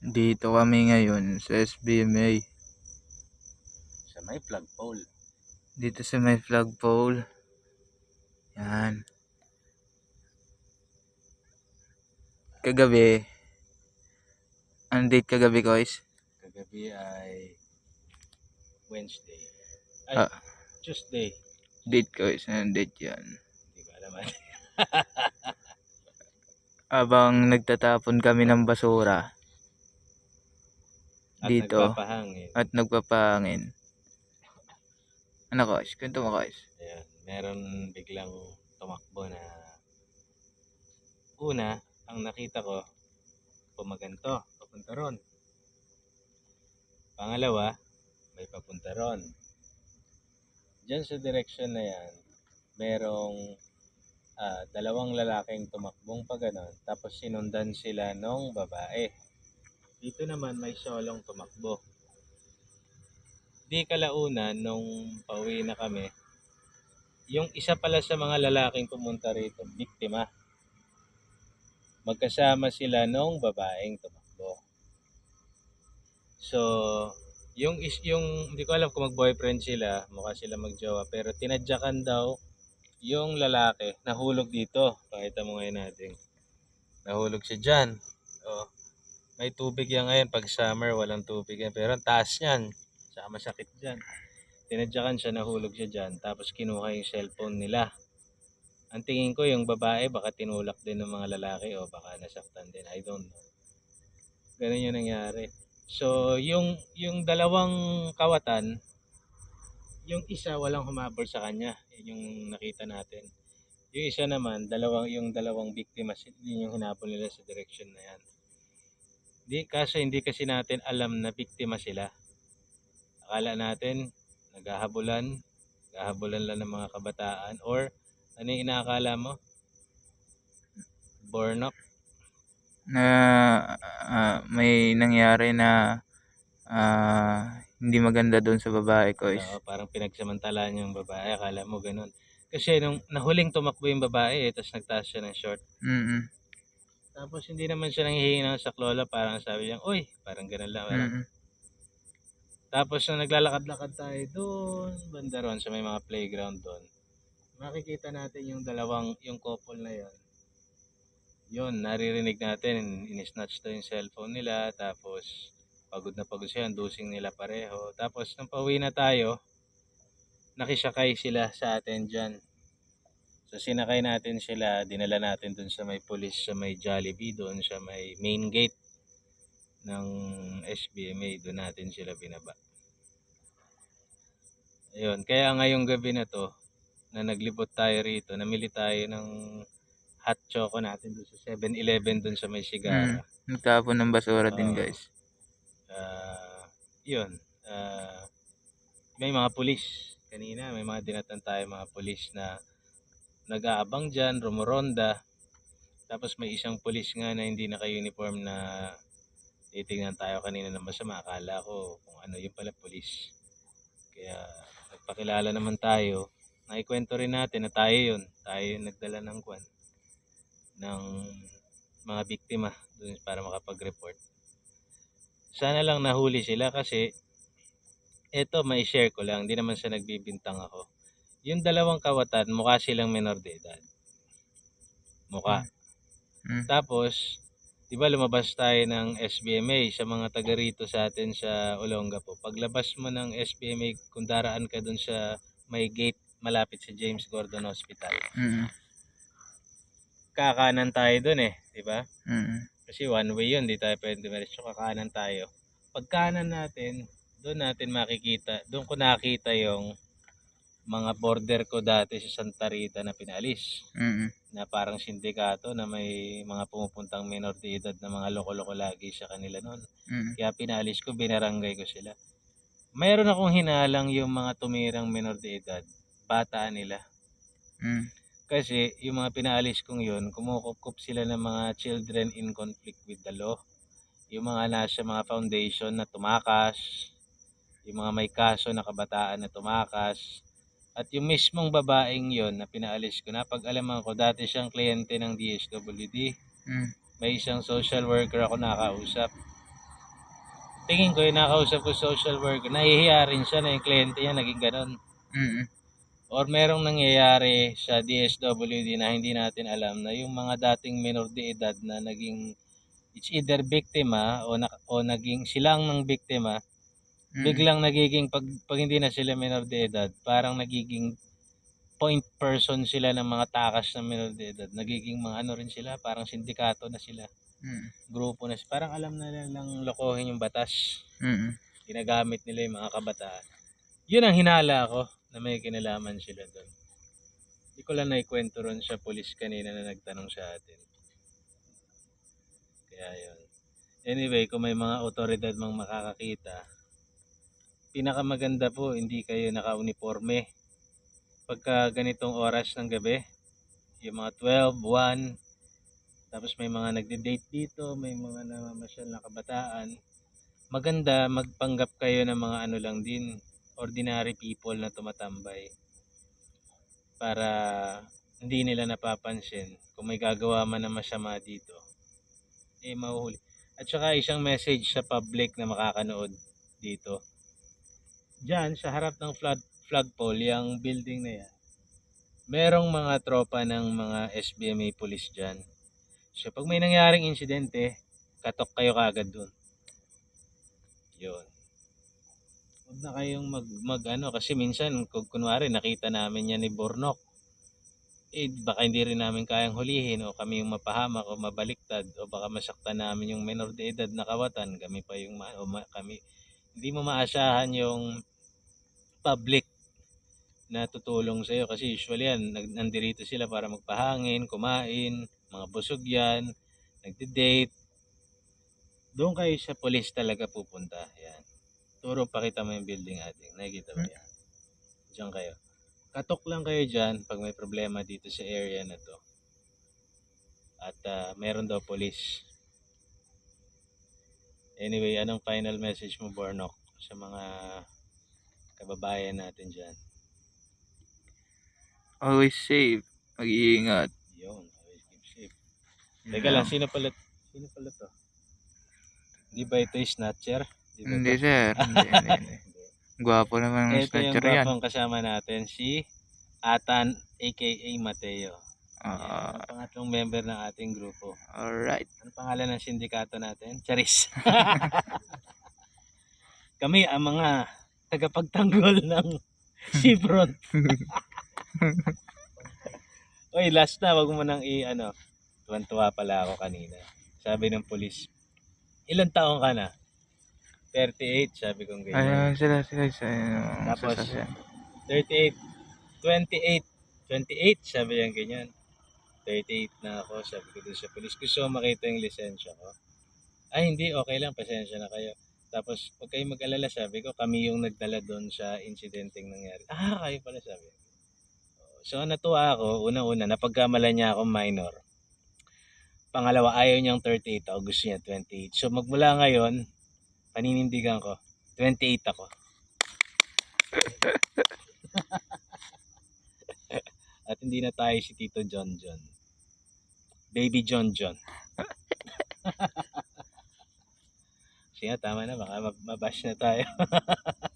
Dito kami ngayon sa SBMA. Sa may flagpole. Dito sa may flagpole. Yan. Kagabi. Ang date kagabi, guys? Kagabi ay Wednesday. Ay, Ah. Tuesday. Date, guys. Anong date yan? Hindi ko alam. Abang nagtatapon kami ng basura At Dito. nagpapahangin. at nagpapangin. Ano, guys? Kwento mo, guys. Ayan, meron biglang tumakbo na una, ang nakita ko, pumaganto, papunta ron. Pangalawa, may papunta ron. Diyan sa direction na yan, merong ah, dalawang lalaking tumakbong pa ganon, tapos sinundan sila nung babae. Dito naman may solong tumakbo. Di kalauna nung pauwi na kami, yung isa pala sa mga lalaking pumunta rito, biktima. Magkasama sila nung babaeng tumakbo. So, yung is yung hindi ko alam kung mag-boyfriend sila, mukha sila magjowa, pero tinadyakan daw yung lalaki nahulog dito. Pakita mo ngayon natin. Nahulog siya diyan. Oh. May tubig yan ngayon pag summer, walang tubig yan. Pero ang taas niyan. Saka masakit diyan tinadyakan siya, nahulog siya dyan, tapos kinuha yung cellphone nila. Ang tingin ko, yung babae, baka tinulak din ng mga lalaki o baka nasaktan din. I don't know. Ganun yung nangyari. So, yung, yung dalawang kawatan, yung isa walang humabol sa kanya. Yun yung nakita natin. Yung isa naman, dalawang, yung dalawang biktima, yun yung hinabol nila sa direction na yan. Di, kaso hindi kasi natin alam na biktima sila. Akala natin, naghahabulan, naghahabulan lang ng mga kabataan or ano yung inaakala mo? Born up? Na ah, may nangyari na ah, hindi maganda doon sa babae, guys. Oo, parang pinagsamantalaan yung babae, akala mo ganun. Kasi nung nahuling tumakbo yung babae, eh, tapos nagtaas siya ng short. Mm-mm. Tapos hindi naman siya nanghihingi ng saklola, parang sabi niya, uy, parang ganun lang. Parang. Mm-mm. Tapos nung naglalakad-lakad tayo doon, banda ron sa may mga playground doon, makikita natin yung dalawang, yung couple na yon. Yun, naririnig natin, in-snatch to yung cellphone nila, tapos pagod na pagod siya, ang dusing nila pareho. Tapos nung pauwi na tayo, nakisakay sila sa atin dyan. So sinakay natin sila, dinala natin dun sa may police, sa may Jollibee, doon sa may main gate ng SBMA, doon natin sila binaba. Ayun, kaya ngayong gabi na to, na naglibot tayo rito, namili tayo ng hot choco natin doon sa 7-Eleven doon sa may Sigara. Nagtapon ng basura din, Oo. guys. Ah, yun. ah, may mga pulis. Kanina, may mga dinatan tayo mga pulis na nag-aabang dyan, rumoronda. Tapos may isang pulis nga na hindi naka-uniform na titignan tayo kanina na masama. Akala ko kung ano yung pala pulis. Kaya nagpakilala naman tayo. Naikwento rin natin na tayo yun. Tayo yung nagdala ng kwan ng mga biktima dun para makapag-report sana lang nahuli sila kasi eto may share ko lang, hindi naman sa nagbibintang ako. Yung dalawang kawatan, mukha silang menor de edad. Mukha. Mm. Tapos, di ba lumabas tayo ng SBMA sa mga taga rito sa atin sa Olongapo. Paglabas mo ng SBMA, kung daraan ka dun sa may gate malapit sa James Gordon Hospital. Mm-mm. Kakanan tayo dun eh, di ba? Mm-mm. Kasi one way yun, di tayo pwede dumiretso, kakanan tayo. Pag kanan natin, doon natin makikita, doon ko nakita yung mga border ko dati sa Santa Rita na pinalis. Mm-mm. Na parang sindikato na may mga pumupuntang minor de edad na mga loko-loko lagi sa kanila noon. Mm-mm. Kaya pinalis ko, binaranggay ko sila. Mayroon akong hinalang yung mga tumirang minor de edad, bata nila. Mm. Kasi yung mga pinaalis kong yun, kumukukup sila ng mga children in conflict with the law. Yung mga nasa mga foundation na tumakas, yung mga may kaso na kabataan na tumakas, at yung mismong babaeng yon na pinaalis ko, napag-alaman ko, dati siyang kliyente ng DSWD. Mm. May isang social worker ako nakausap. tingin ko yung nakausap ko social worker, nahihiya rin siya na yung kliyente niya naging ganun. Mm. Or merong nangyayari sa DSWD na hindi natin alam na yung mga dating minor de edad na naging it's either biktima o, na, o naging silang ng biktima, Mm. biglang nagiging pag, pag hindi na sila minor de edad, parang nagiging point person sila ng mga takas ng minor de edad. Nagiging mga ano rin sila, parang sindikato na sila, Mm. grupo na sila. Parang alam na nilang lokohin yung batas. Mm. Ginagamit nila yung mga kabataan. Yun ang hinala ko na may kinalaman sila doon. Hindi ko lang naikwento ron sa polis kanina na nagtanong sa atin. Kaya yun. Anyway, kung may mga otoridad mang makakakita, pinakamaganda po, hindi kayo naka-uniforme. Pagka ganitong oras ng gabi, yung mga 12, 1, tapos may mga nagde-date dito, may mga namamasyal na kabataan, maganda magpanggap kayo ng mga ano lang din, ordinary people na tumatambay para hindi nila napapansin kung may gagawa man na masama dito. Eh mahuhuli. At saka isang message sa public na makakanood dito Diyan sa harap ng flag, flagpole yung building na yan merong mga tropa ng mga SBMA police dyan so pag may nangyaring insidente katok kayo kagad dun. Yun. Huwag na kayong mag, mag ano, kasi minsan, kung kunwari, nakita namin yan ni Bornok, eh, baka hindi rin namin kayang hulihin o kami yung mapahamak o mabaliktad o baka masaktan namin yung menor de edad na kawatan, kami pa yung ma, o ma- kami, hindi mo maasahan yung public na tutulong sa iyo kasi usually yan, nandirito sila para magpahangin, kumain, mga busog yan, nagde-date. Doon kayo sa police talaga pupunta. Yan. Turo pakita mo yung building ating. Nakikita mo yan. Diyan kayo. Katok lang kayo dyan pag may problema dito sa area na to. At ah, meron daw police. Anyway, anong final message mo, Bornok, sa mga kababayan natin dyan? Always safe. Mag-iingat. Yun, always keep safe. Teka lang, sino pala, sino pala to? Di ba ito yung snatcher? Di ba Hindi to? sir. Hindi, hindi, hindi. Gwapo naman ng Ito yung snatcher yan. gwapong kasama natin, si Atan aka Mateo. Yan, Ah, ang pangatlong member ng ating grupo. alright. Ano pangalan ng sindikato natin? Charis. Kami ang mga tagapagtanggol ng Chevron. Oy, last na, wag mo nang i ano. Tuwan-tuwa pala ako kanina. Sabi ng pulis, ilang taong ka na? 38, sabi kong ganyan. Ayun sila sila sa ano, Tapos, sasakyan. 38, 28, 28, sabi niya ganyan. 38 na ako, sabi ko dun sa police. Gusto ko makita yung lisensya ko. Ay, hindi, okay lang, pasensya na kayo. Tapos, huwag kayong mag-alala, sabi ko, kami yung nagdala doon sa insidenteng nangyari. Ah, kayo pala, sabi ko. So, natuwa ako, unang-una, napagkamalan niya ako minor. Pangalawa, ayaw niyang 38 ako, gusto niya 28. So, magmula ngayon, paninindigan ko, 28 ako. At hindi na tayo si Tito John John. Baby John John. Sige, tama na. Baka mabash na tayo.